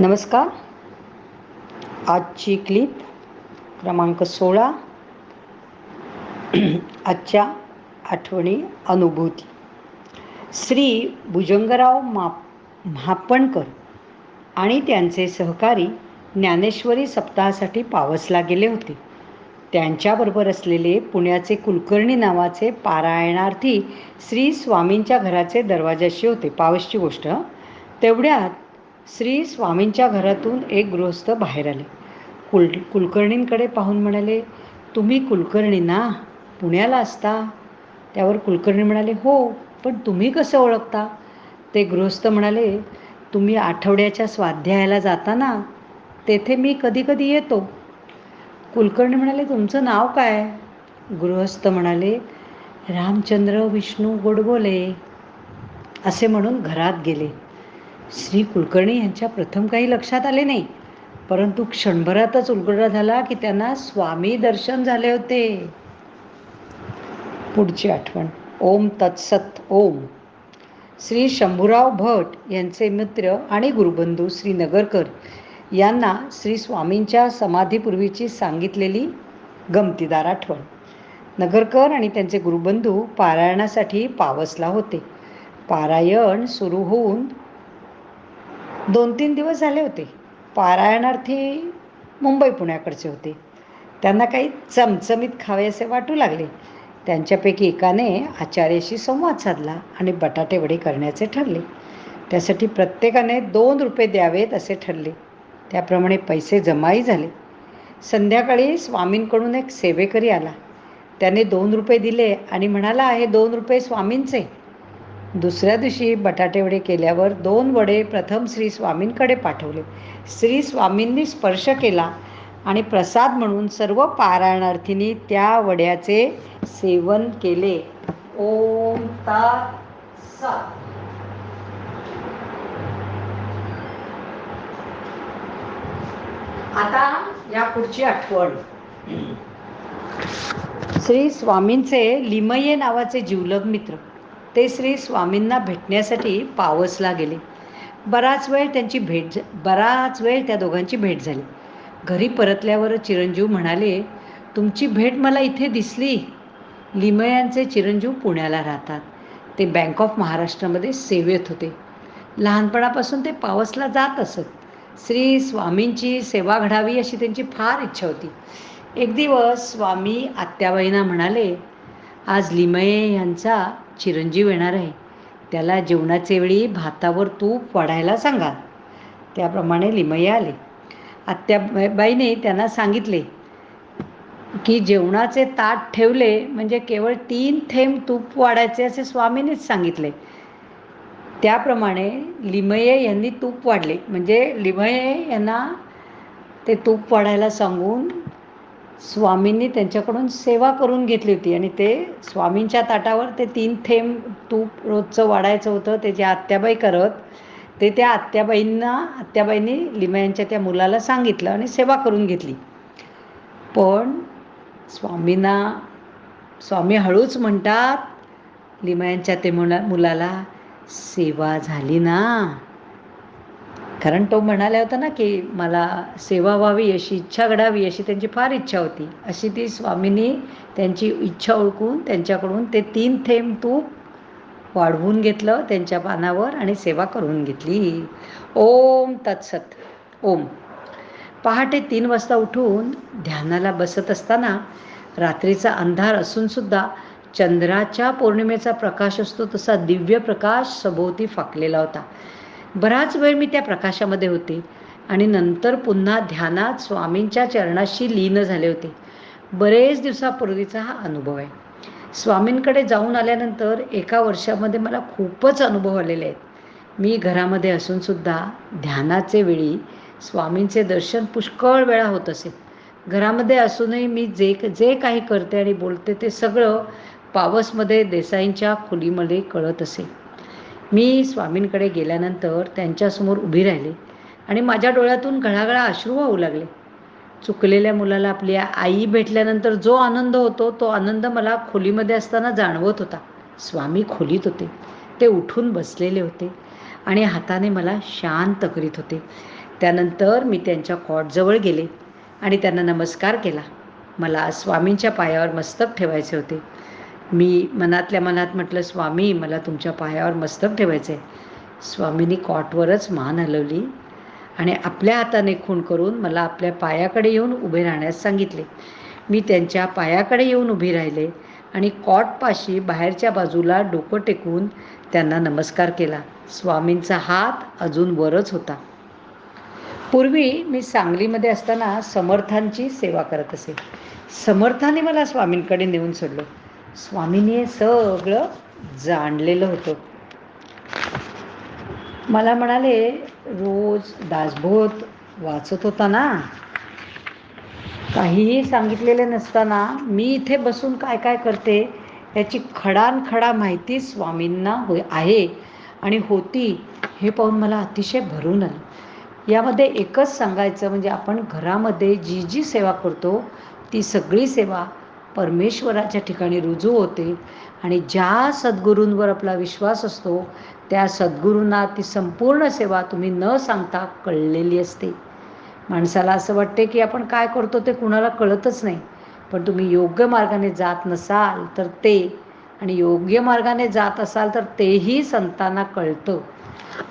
नमस्कार. आजची क्लिप क्रमांक सोळा. आजच्या आठवणी अनुभूती. श्री भुजंगराव मा म्हापणकर आणि त्यांचे सहकारी ज्ञानेश्वरी सप्ताहासाठी पावसला गेले होते. त्यांच्याबरोबर असलेले पुण्याचे कुलकर्णी नावाचे पारायणार्थी श्री स्वामींच्या घराचे दरवाजाशी होते. पावसची गोष्ट तेवढ्यात श्री स्वामींच्या घरातून एक गृहस्थ बाहेर आले. कुल कुलकर्णींकडे पाहून म्हणाले तुम्ही कुलकर्णी ना? पुण्याला असता? त्यावर कुलकर्णी म्हणाले हो पण तुम्ही कसं ओळखता? ते गृहस्थ म्हणाले तुम्ही आठवड्याच्या स्वाध्यायाला जाता ना? तेथे मी कधी कधी येतो. कुलकर्णी म्हणाले तुमचं नाव काय? गृहस्थ म्हणाले रामचंद्र विष्णू गोडबोले असे म्हणून घरात गेले. श्री कुलकर्णी यांच्या प्रथम काही लक्षात आले नाही. परंतु क्षणभरातच उलगडा झाला की त्यांना स्वामी दर्शन झाले होते. पुढची आठवण. ओम तत्सत ओम. श्री शंभूराव भट यांचे मित्र आणि गुरुबंधू श्री नगरकर यांना श्री स्वामींच्या समाधीपूर्वीची सांगितलेली गमतीदार आठवण. नगरकर आणि त्यांचे गुरुबंधू पारायणासाठी पावसला होते. पारायण सुरू होऊन दोन तीन दिवस झाले होते. पारायणार्थी मुंबई पुण्याकडचे होते. त्यांना काही चमचमीत खावे असे वाटू लागले. त्यांच्यापैकी एकाने आचार्याशी संवाद साधला आणि बटाटे वडे करण्याचे ठरले. त्यासाठी प्रत्येकाने दोन रुपये द्यावेत असे ठरले. त्याप्रमाणे पैसे जमाही झाले. संध्याकाळी स्वामींकडून एक सेवेकरी आला. त्याने दोन रुपये दिले आणि म्हणाला हे दोन रुपये स्वामींचे. दुसऱ्या दिवशी बटाटेवडे केल्यावर दोन वडे प्रथम श्री स्वामींकडे पाठवले. श्री स्वामींनी स्पर्श केला आणि प्रसाद म्हणून सर्व पारायणार्थींनी त्या वड्याचे सेवन केले. ओम ता सा. आता या पुढची आठवण. श्री स्वामींचे लिमये नावाचे जीवलग मित्र. ते श्री स्वामींना भेटण्यासाठी पावसला गेले. बराच वेळ त्यांची भेट बराच वेळ त्या दोघांची भेट झाली. घरी परतल्यावर चिरंजीव म्हणाले तुमची भेट मला इथे दिसली. लिमयांचे चिरंजीव पुण्याला राहतात. ते बँक ऑफ महाराष्ट्रामध्ये सेवेत होते. लहानपणापासून ते पावसला जात असत. श्री स्वामींची सेवा घडावी अशी त्यांची फार इच्छा होती. एक दिवस स्वामी आत्याबाईंना म्हणाले आज लिमये यांचा चिरंजीव येणार आहे. त्याला जेवणाचे वेळी भातावर तूप वाढायला सांगा. त्याप्रमाणे लिमय्या आले. आत्याबाईने त्यांना सांगितले की जेवणाचे ताट ठेवले म्हणजे केवळ तीन थेंब तूप वाढायचे असे स्वामींनीच सांगितले. त्याप्रमाणे लिमये यांनी तूप वाढले. म्हणजे लिमये यांना ते तूप वाढायला सांगून स्वामींनी त्यांच्याकडून सेवा करून घेतली होती आणि ते स्वामींच्या ताटावर ते तीन थेंब तूप रोजचं वाढायचं होतं ते जे आत्याबाई करत ते त्या आत्याबाईंना आत्याबाईंनी लिमयांच्या त्या मुलाला सांगितलं आणि सेवा करून घेतली. पण स्वामींना स्वामी हळूच म्हणतात लिमयांच्या ते मुला मुलाला सेवा झाली ना. कारण तो म्हणाला होता ना की मला सेवा व्हावी अशी इच्छा घडावी अशी त्यांची फार इच्छा होती. अशी ती स्वामींनी त्यांची इच्छा ओळखून त्यांच्याकडून ते तीन थेंब तूप वाढवून घेतलं त्यांच्या पानावर आणि सेवा करून घेतली. ओम तत्सत. ओम. पहाटे तीन वाजता उठून ध्यानाला बसत असताना रात्रीचा अंधार असूनसुद्धा चंद्राच्या पौर्णिमेचा प्रकाश असतो तसा दिव्य प्रकाश सभोवती फाकलेला होता. बराच वेळ मी त्या प्रकाशामध्ये होते. आणि नंतर पुन्हा ध्यानात स्वामींच्या चरणाशी लीन झाले होते. बरेच दिवसापूर्वीचा हा अनुभव आहे. स्वामींकडे जाऊन आल्यानंतर एका वर्षामध्ये मला खूपच अनुभव आलेले आहेत. मी घरामध्ये असूनसुद्धा ध्यानाचे वेळी स्वामींचे दर्शन पुष्कळ वेळा होत असे. घरामध्ये असूनही मी जे जे काही करते आणि बोलते ते सगळं पावसमध्ये देसाईंच्या खोलीमध्ये कळत असे. मी स्वामींकडे गेल्यानंतर त्यांच्यासमोर उभी राहिले आणि माझ्या डोळ्यातून घळाघळा अश्रू वाहू लागले. चुकलेल्या मुलाला आपली आई भेटल्यानंतर जो आनंद होतो तो आनंद मला खोलीमध्ये असताना जाणवत होता. स्वामी खोलीत होते. ते उठून बसलेले होते आणि हाताने मला शांत करीत होते. त्यानंतर मी त्यांच्या कॉटजवळ गेले आणि त्यांना नमस्कार केला. मला स्वामींच्या पायावर मस्तक ठेवायचे होते. मी मनातल्या मनात म्हटलं स्वामी मला तुमच्या पायावर मस्तक ठेवायचं आहे स्वामींनी कॉटवरच मान हलवली आणि आपल्या हाताने खूण करून मला आपल्या पायाकडे येऊन उभे राहण्यास सांगितले. मी त्यांच्या पायाकडे येऊन उभी राहिले आणि कॉटपाशी बाहेरच्या बाजूला डोकं टेकून त्यांना नमस्कार केला. स्वामींचा हात अजून वरच होता. पूर्वी मी सांगलीमध्ये असताना समर्थांची सेवा करत असे. समर्थाने मला स्वामींकडे नेऊन सोडलं. स्वामींनी हे सगळं जाणलेलं होतं. मला म्हणाले रोज दासबोध वाचत होता ना? काहीही सांगितलेले नसताना मी इथे बसून काय काय करते याची खडानखडा माहिती स्वामींना हो आहे आणि होती हे पाहून मला अतिशय भरून आलं. यामध्ये एकच सांगायचं म्हणजे आपण घरामध्ये जी जी सेवा करतो ती सगळी सेवा परमेश्वराच्या ठिकाणी रुजू होते आणि ज्या सद्गुरूंवर आपला विश्वास असतो त्या सद्गुरूंना ती संपूर्ण सेवा तुम्ही न सांगता कळलेली असते. माणसाला असं वाटते की आपण काय करतो ते कुणाला कळतच नाही पण तुम्ही योग्य मार्गाने जात नसाल तर ते आणि योग्य मार्गाने जात असाल तर तेही संतांना कळतं.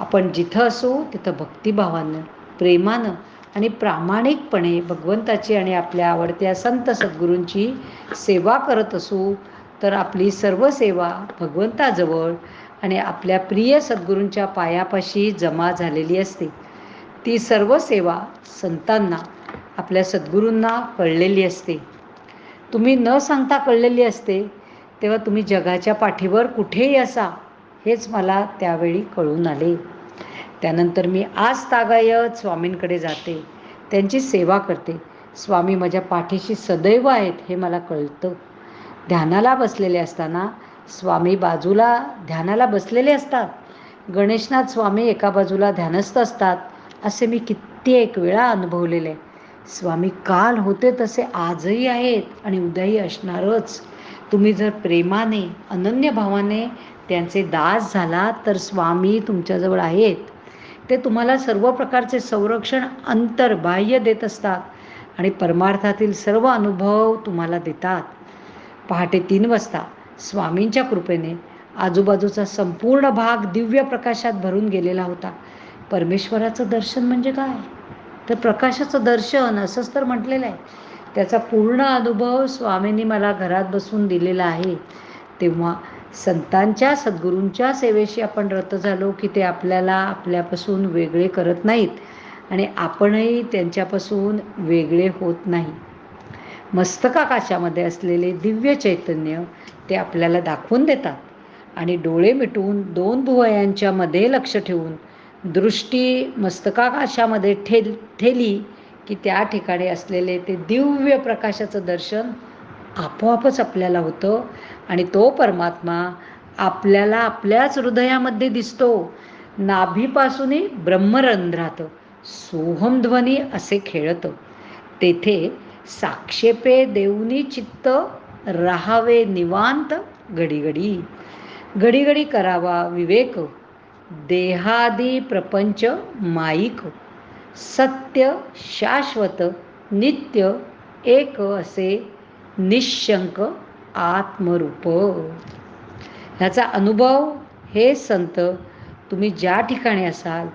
आपण जिथं असू तिथं भक्तिभावानं प्रेमानं आणि प्रामाणिकपणे भगवंताची आणि आपल्या आवडत्या संत सद्गुरूंची सेवा करत असू तर आपली सर्व सेवा भगवंताजवळ आणि आपल्या प्रिय सद्गुरूंच्या पायापाशी जमा झालेली असते. ती सर्व सेवा संतांना आपल्या सद्गुरूंना कळलेली असते. तुम्ही न सांगता कळलेली असते तेव्हा तुम्ही जगाच्या पाठीवर कुठेही असा हेच मला त्यावेळी कळून आले. त्यानंतर मी आज तागायत स्वामींकडे जाते. त्यांची सेवा करते. स्वामी माझ्या पाठीशी सदैव आहेत हे मला कळतं. ध्यानाला बसलेले असताना स्वामी बाजूला ध्यानाला बसलेले असतात. गणेशनाथ स्वामी एका बाजूला ध्यानस्थ असतात असे मी कित्येक वेळा अनुभवलेले. स्वामी काल होते तसे आजही आहेत आणि उद्याही असणारच. तुम्ही जर प्रेमाने अनन्य भावाने त्यांचे दास झाला तर स्वामी तुमच्याजवळ आहेत. ते तुम्हाला सर्व प्रकारचे संरक्षण अंतर्बाह्य देत असतात आणि परमार्थातील सर्व अनुभव तुम्हाला देतात. पहाटे तीन वाजता स्वामींच्या कृपेने आजूबाजूचा संपूर्ण भाग दिव्य प्रकाशात भरून गेलेला होता. परमेश्वराचं दर्शन म्हणजे काय? तर प्रकाशाचं दर्शन असंच तर म्हटलेलं आहे. त्याचा पूर्ण अनुभव स्वामींनी मला घरात बसून दिलेला आहे. तेव्हा संतांच्या सद्गुरूंच्या सेवेशी आपण रत झालो की ते आपल्याला आपल्यापासून वेगळे करत नाहीत आणि आपणही त्यांच्यापासून वेगळे होत नाही. मस्तकाकाशामध्ये असलेले दिव्य चैतन्य ते आपल्याला दाखवून देतात आणि डोळे मिटून दोन भुवयांच्या मध्ये लक्ष ठेवून दृष्टी मस्तकाकाशामध्ये ठेल ठेली की त्या ठिकाणी असलेले ते दिव्य प्रकाशाचं दर्शन आपोआपच आपल्याला होतं आणि तो परमात्मा आपल्याला आपल्याच हृदयामध्ये दिसतो. नाभीपासूनही ब्रह्मरंध्रात सोहमध्वनी असे खेळतं. तेथे साक्षेपे देऊनी चित्त राहावे निवांत घडीघडी. घडीघडी करावा विवेक. देहादी प्रपंच माईक. सत्य शाश्वत नित्य एक असे निशंक आत्मरूप. ह्याचा अनुभव हे संत तुम्ही ज्या ठिकाणी असाल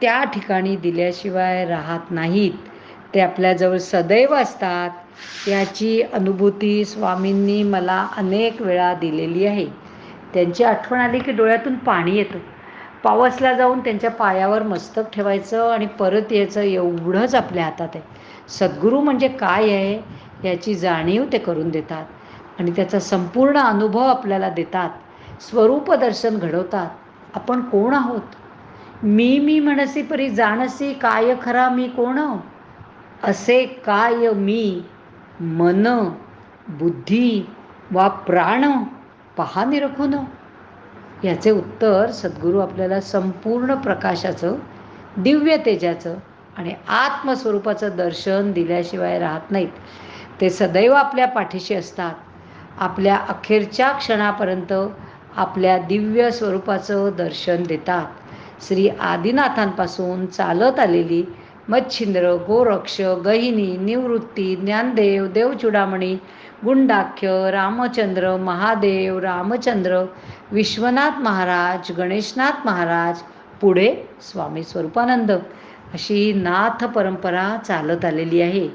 त्या ठिकाणी दिल्याशिवाय राहत नाहीत. ते आपल्याजवळ सदैव असतात. याची अनुभूती स्वामींनी मला अनेक वेळा दिलेली आहे. त्यांची आठवण आली की डोळ्यातून पाणी येतं. पावसला जाऊन त्यांच्या पायावर मस्तक ठेवायचं आणि परत यायचं एवढंच आपल्या हातात आहे. सद्गुरू म्हणजे काय आहे याची जाणीव ते करून देतात आणि त्याचा संपूर्ण अनुभव आपल्याला देतात. स्वरूप दर्शन घडवतात. आपण कोण आहोत? मी मी म्हणसी परी जाणसी काय खरा मी कोण? असे काय मी? मन बुद्धी वा प्राण? पहा निरखून. याचे उत्तर सद्गुरू आपल्याला संपूर्ण प्रकाशाचं दिव्य तेजाचं आणि आत्मस्वरूपाचं दर्शन दिल्याशिवाय राहत नाहीत. ते सदैव आपल्या पाठीशी असतात. आपल्या अखेरच्या क्षणापर्यंत आपल्या दिव्य स्वरूपाचं दर्शन देतात. श्री आदिनाथांपासून चालत आलेली मच्छिंद्र गोरक्ष गहिनी निवृत्ती ज्ञानदेव देवचुडामणी गुंडाख्य रामचंद्र महादेव रामचंद्र विश्वनाथ महाराज गणेशनाथ महाराज पुढे स्वामी स्वरूपानंद. अशी नाथ परंपरा चालत आलेली आहे.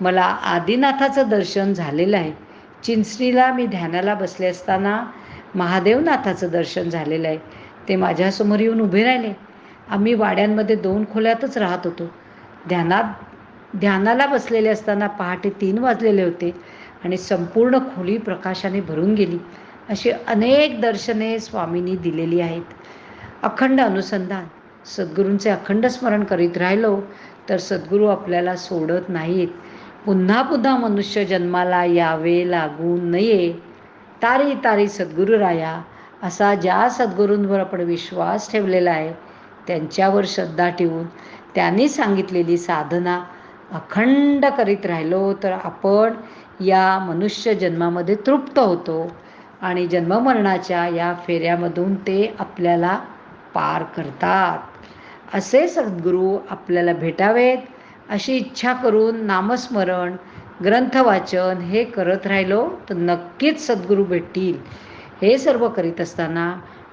मला आदिनाथाचं दर्शन झालेलं आहे. चिंचणीला मी ध्यानाला बसले असताना महादेवनाथाचं दर्शन झालेलं आहे. ते माझ्यासमोर येऊन उभे राहिले. आम्ही वाड्यांमध्ये दोन खोल्यातच राहत होतो. ध्यानात ध्यानाला बसलेले असताना पहाटे तीन वाजलेले होते. आणि संपूर्ण खोली प्रकाशाने भरून गेली. अशी अनेक दर्शने स्वामींनी दिलेली आहेत. अखंड अनुसंधान. सद्गुरूंचे अखंड स्मरण करीत राहिलो तर सद्गुरू आपल्याला सोडत नाहीत. पुन्हा पुन्हा मनुष्य जन्माला यावे लागू नये. तारी तारी सद्गुरू राया असा ज्या सद्गुरूंवर आपण विश्वास ठेवलेला आहे त्यांच्यावर श्रद्धा ठेवून त्यांनी सांगितलेली साधना अखंड करीत राहिलो तर आपण या मनुष्य जन्मामध्ये तृप्त होतो आणि जन्ममरणाच्या या फेऱ्यामधून ते आपल्याला पार करतात. असे सद्गुरू आपल्याला भेटावेत अशी इच्छा करून नामस्मरण ग्रंथवाचन हे करत राहिलो तर नक्कीच सद्गुरू भेटतील. हे सर्व करीत असताना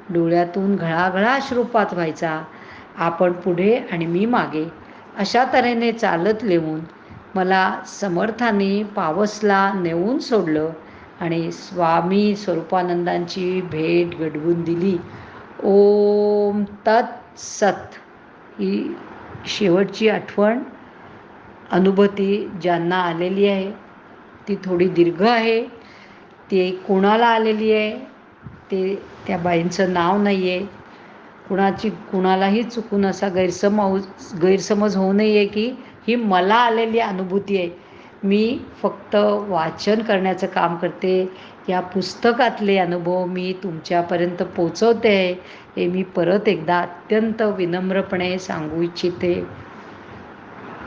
डोळ्यातून घळाघळा अश्रुपात व्हायचा. आपण पुढे आणि मी मागे अशा तऱ्हेने चालत लिहून मला समर्थाने पावसला नेऊन सोडलं आणि स्वामी स्वरूपानंदांची भेट घडवून दिली. ओम तत् सत. ही शेवटची आठवण अनुभूती ज्यांना आलेली आहे ती थोडी दीर्घ आहे. ती कोणाला आलेली आहे ते त्या बाईंचं नाव नाही आहे कुणाची कुणालाही चुकून असा गैरसमज गैरसमज होऊ नये की ही मला आलेली अनुभूती आहे. मी फक्त वाचन करण्याचं काम करते. या पुस्तकातले अनुभव मी तुमच्यापर्यंत पोचवते. आहे हे मी परत एकदा अत्यंत विनम्रपणे सांगू इच्छिते.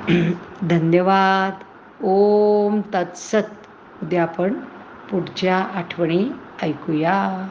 धन्यवाद. ओम तत्सत. उद्या आपण पुढच्या आठवणी ऐकूया.